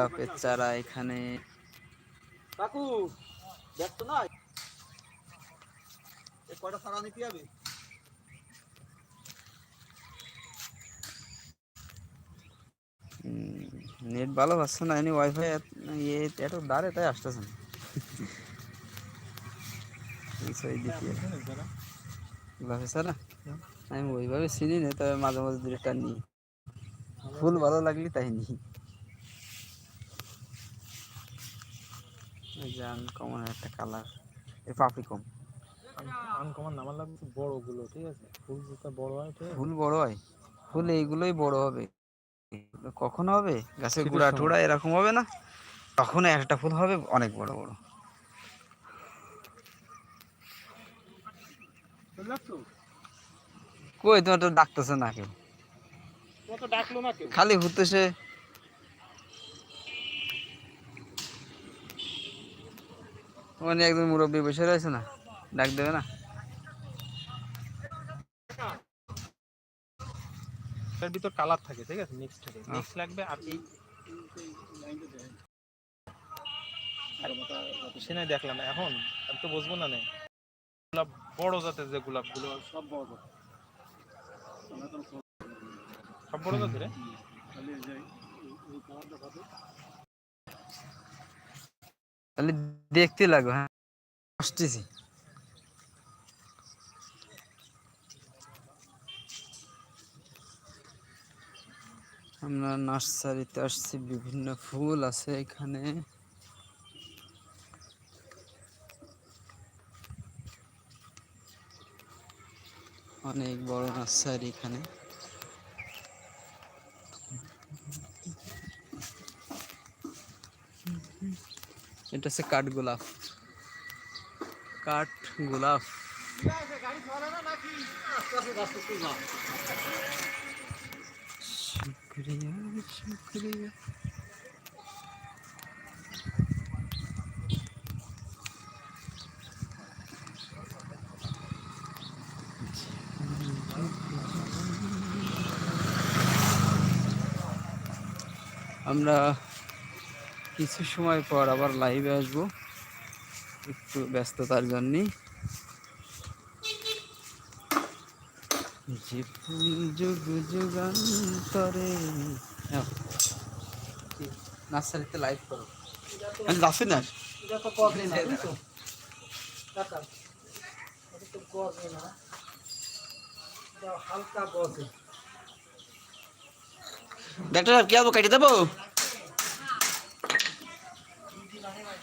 গোলাপের চারা এখানে। কাকু ব্যস্ত নাই। কয়টা সারা নিতে যাবে নেট ভালো পাচ্ছে না এমনি ওয়াইফাই ইয়ে এত দাঁড়ে তাই আসতেছে না। চারা? আমি ওইভাবে চিনি না তবে মাঝে মাঝে দু একটা নিই। ফুল ভালো লাগলে তাই নিই। এই যে আনকমন একটা কালার এ পাপড়ি কম আনকমন নামার লাগবে বড়গুলো ঠিক আছে? ফুল যেটা বড় হয় ঠিক ফুল বড় হয়? ফুল এইগুলোই বড় হবে। কখন হবে? গাছের গুড়া। টুড়া এরকম হবে না? তখন একটা ফুল হবে অনেক বড় বড়। কই তোমার তো ডাকতেছে না কেউ। খালি ঘুরতেছে ওখানে একজন মুরব্বী বসে রয়েছে না ডাক দেবে না। এর ভিতর কালার থাকে ঠিক আছে? মিক্স থাকে। মিক্স লাগবে আর এই সে নাই দেখলাম। এখন আমি তো বুঝব না নে। গোলাপ বড় জাতের যে গোলাপগুলো সব বড় জাতের সব বড় জাতের এ? তাহলে দেখতে লাগবে হ্যাঁ? আসতেছি। আমরা নার্সারিতে আসছি, বিভিন্ন ফুল আছে এখানে। অনেক বড় নার্সারি এখানে। এটা হচ্ছে কাঠ গোলাপ কাঠ গোলাপ শুক্রিয়া শুক্রিয়া আমরা কিছু সময় পর আবার লাইভে আসব। একটু ব্যস্ততার জন্যে যে যুগ যুগান্তরে? নার্সারিতে লাইভ করো। আমি যাচ্ছি না। ডাক্তার কি আবো কেটে দেবো? Anyway.